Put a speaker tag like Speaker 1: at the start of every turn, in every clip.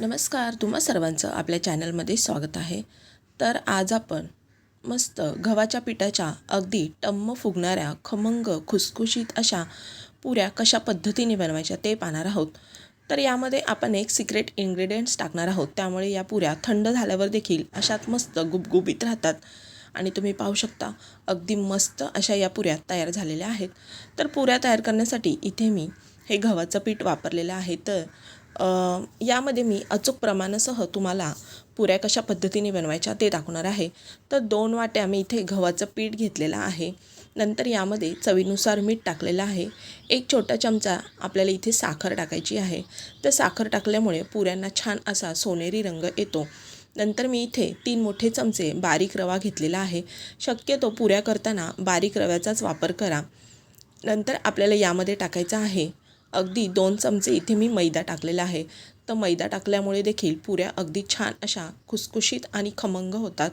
Speaker 1: नमस्कार तुम्हा सर्वांचं आपल्या चॅनलमध्ये स्वागत आहे. तर आज आपण मस्त गव्हाच्या पिठाच्या अगदी टम्म फुगणाऱ्या खमंग खुसखुशीत अशा पुऱ्या कशा पद्धतीने बनवायच्या ते पाहणार आहोत. तर यामध्ये आपण एक सिक्रेट इन्ग्रेडियंट्स टाकणार आहोत. त्यामुळे या पुऱ्या थंड झाल्यावर देखील अशात मस्त गुबगुबीत राहतात. आणि तुम्ही पाहू शकता अगदी मस्त अशा या पुऱ्या तयार झालेल्या आहेत. तर पुऱ्या तयार करण्यासाठी इथे मी हे गव्हाचं पीठ वापरलेलं आहे. तर यामध्ये मी अचूक प्रमाणासह तुम्हाला पुऱ्या कशा पद्धतीने बनवायच्या ते दाखवणार आहे. तर दोन वाट्या मी इथे गव्हाचं पीठ घेतलेलं आहे. नंतर यामध्ये चवीनुसार मीठ टाकलेलं आहे. एक छोटा चमचा आपल्याला इथे साखर टाकायची आहे. तर साखर टाकल्यामुळे पुऱ्यांना छान असा सोनेरी रंग येतो. नंतर मी इथे तीन मोठे चमचे बारीक रवा घेतलेला आहे. शक्यतो पुऱ्या करताना बारीक रव्याचाच वापर करा. नंतर आपल्याला यामध्ये टाकायचं आहे. अगदी दोन चमचे इथे मी मैदा टाकलेला आहे. तर मैदा टाकल्यामुळे देखील पुऱ्या अगदी छान अशा खुसखुशीत आणि खमंग होतात.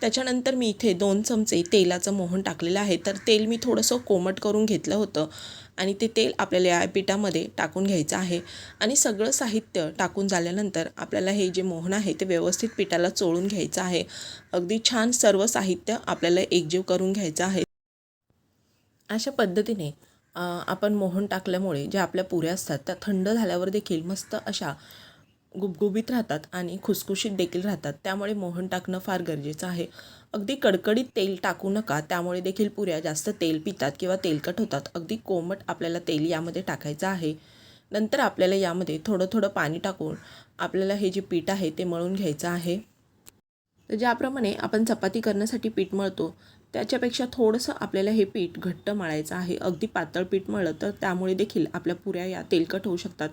Speaker 1: त्याच्यानंतर मी इथे दोन चमचे तेलाचं मोहन टाकलेलं आहे. तर तेल मी थोडंसं कोमट करून घेतलं होतं आणि ते तेल आपल्याला या पिठामध्ये टाकून घ्यायचं आहे. आणि सगळं साहित्य टाकून झाल्यानंतर आपल्याला हे जे मोहन आहे ते व्यवस्थित पिठाला चोळून घ्यायचं आहे. अगदी छान सर्व साहित्य आपल्याला एकजीव करून घ्यायचं आहे. अशा पद्धतीने आपण मोहन टाकल्यामुळे ज्या आपल्या पुऱ्या असतात त्या थंड झाल्यावर देखील मस्त अशा गुबगुबीत राहतात आणि खुसखुशीत देखील राहतात. त्यामुळे मोहन टाकणं फार गरजेचं आहे. अगदी कडकडीत तेल टाकू नका त्यामुळे देखील पुऱ्या जास्त तेल पितात किंवा तेलकट होतात. अगदी कोमट आपल्याला तेल यामध्ये टाकायचं आहे. नंतर आपल्याला यामध्ये थोडं थोडं पाणी टाकून आपल्याला हे जे पीठ आहे ते मळून घ्यायचं आहे. तर ज्याप्रमाणे आपण चपाती करण्यासाठी पीठ मळतो त्याच्यापेक्षा थोडंसं आपल्याला हे पीठ घट्ट मळायचं आहे. अगदी पातळ पीठ मळलं तर त्यामुळे देखील आपल्या पुऱ्या या तेलकट होऊ शकतात.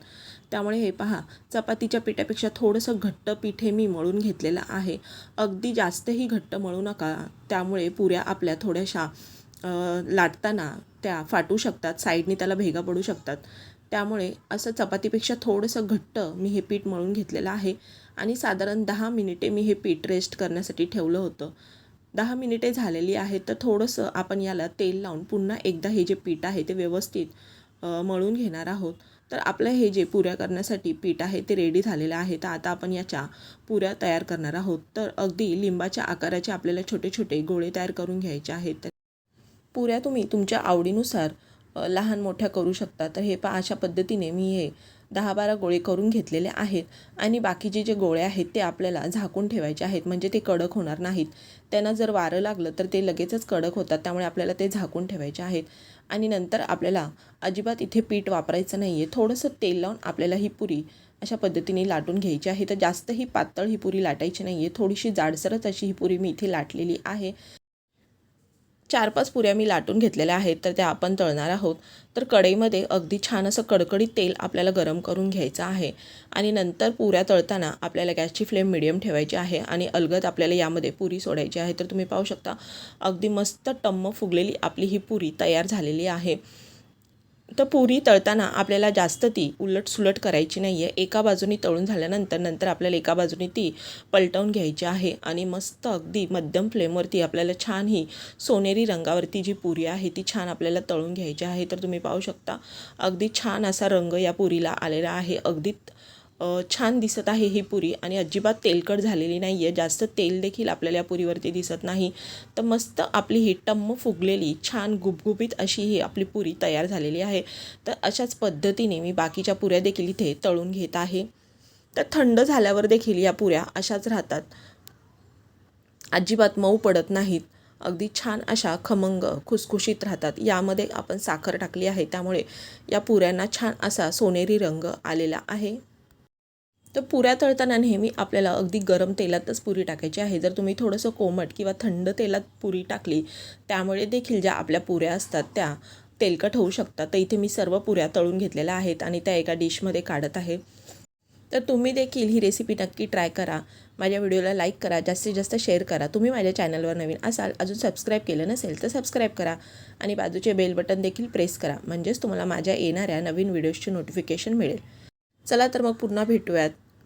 Speaker 1: त्यामुळे हे पहा चपातीच्या पिठापेक्षा थोडंसं घट्ट पीठ हे मी मळून घेतलेलं आहे. अगदी जास्तही घट्ट मळू नका त्यामुळे पुऱ्या आपल्या थोड्याशा लाटताना त्या फाटू शकतात साईडनी त्याला भेगा पडू शकतात. त्यामुळे असं चपातीपेक्षा थोडंसं घट्ट मी हे पीठ मळून घेतलेलं आहे आणि साधारण दहा मिनिटे मी हे पीठ रेस्ट करण्यासाठी ठेवलं होतं. दहा मिनिटे झालेली आहेत तर थोडंसं आपण याला तेल लावून पुन्हा एकदा हे जे पीठ आहे ते व्यवस्थित मळून घेणार आहोत. तर आपलं हे जे पुऱ्या करण्यासाठी पीठ आहे ते रेडी झालेलं आहे. तर आता आपण याच्या पुऱ्या तयार करणार आहोत. तर अगदी लिंबाच्या आकाराचे आपल्याला छोटे छोटे गोळे तयार करून घ्यायचे आहेत. तर पुऱ्या तुम्ही तुमच्या आवडीनुसार लहान मोठ्या करू शकता. तर हे पा अशा पद्धतीने मी हे दहा बारा गोळे करून घेतलेले आहेत आणि बाकीचे जे गोळे आहेत ते आपल्याला झाकून ठेवायचे आहेत. म्हणजे ते कडक होणार नाहीत. त्यांना जर वारं लागलं तर ते लगेचच कडक होतात. त्यामुळे आपल्याला ते झाकून ठेवायचे आहेत. आणि नंतर आपल्याला अजिबात इथे पीठ वापरायचं नाही आहे थोडंसं तेल लावून आपल्याला ही पुरी अशा पद्धतीने लाटून घ्यायची आहे. तर जास्त ही पातळ ही पुरी लाटायची नाही आहे थोडीशी जाडसरच अशी ही पुरी मी इथे लाटलेली आहे. चार पाच पुऱ्या मी लाटून घेतलेल्या आहेत तर त्या आपण तळणार आहोत. तर कढईमध्ये अगदी छान असं कडकडीत तेल आपल्याला गरम करून घ्यायचं आहे आणि नंतर पुऱ्या तळताना आपल्याला गॅसची फ्लेम मिडियम ठेवायची आहे आणि अलगद आपल्याला यामध्ये पुरी सोडायची आहे. तर तुम्ही पाहू शकता अगदी मस्त टम्म फुगलेली आपली ही पुरी तयार झालेली आहे. तर पुरी तळताना आपल्याला जास्त ती उलट सुलट करायची नाही आहे एका बाजूनी तळून झाल्यानंतर नंतर आपल्याला एका बाजूनी ती पलटवून घ्यायची आहे आणि मस्त अगदी मध्यम फ्लेमवरती आपल्याला छान ही सोनेरी रंगावरती जी पुरी आहे ती छान आपल्याला तळून घ्यायची आहे. तर तुम्ही पाहू शकता अगदी छान असा रंग या पुरीला आलेला आहे. अगदी छान दिसत आहे ही पुरी आणि अजिबात तेलकट झालेली नाही आहे जास्त तेल देखील आपल्याला या पुरीवरती दिसत नाही. तर मस्त आपली ही टम्म फुगलेली छान गुबगुबीत अशी ही आपली पुरी तयार झालेली आहे. तर अशाच पद्धतीने मी बाकीच्या पुऱ्या देखील इथे तळून घेत आहे. तर थंड झाल्यावर देखील या पुऱ्या अशाच राहतात. अजिबात मऊ पडत नाहीत. अगदी छान अशा खमंग खुसखुशीत राहतात. यामध्ये आपण साखर टाकली आहे. त्यामुळे या पुऱ्यांना छान असा सोनेरी रंग आलेला आहे. तर पुऱ्या तळताना नेहमी आपल्याला अगदी गरम तेलातच पुरी टाकायची आहे. जर तुम्ही थोडंसं कोमट किंवा थंड तेलात पुरी टाकली त्यामुळे देखील ज्या आपल्या पुऱ्या असतात त्या तेलकट होऊ शकतात. तर इथे मी सर्व पुऱ्या तळून घेतलेल्या आहेत आणि त्या एका डिशमध्ये काढत आहे. तर तुम्ही देखील ही रेसिपी नक्की ट्राय करा. माझ्या व्हिडिओला लाईक करा जास्तीत जास्त शेअर करा. तुम्ही माझ्या चॅनलवर नवीन असाल अजून सबस्क्राईब केलं नसेल तर सबस्क्राईब करा आणि बाजूचे बेल बटन देखील प्रेस करा. म्हणजेच तुम्हाला माझ्या येणाऱ्या नवीन व्हिडिओजची नोटिफिकेशन मिळेल. चला तर मग पुन्हा भेटूयात.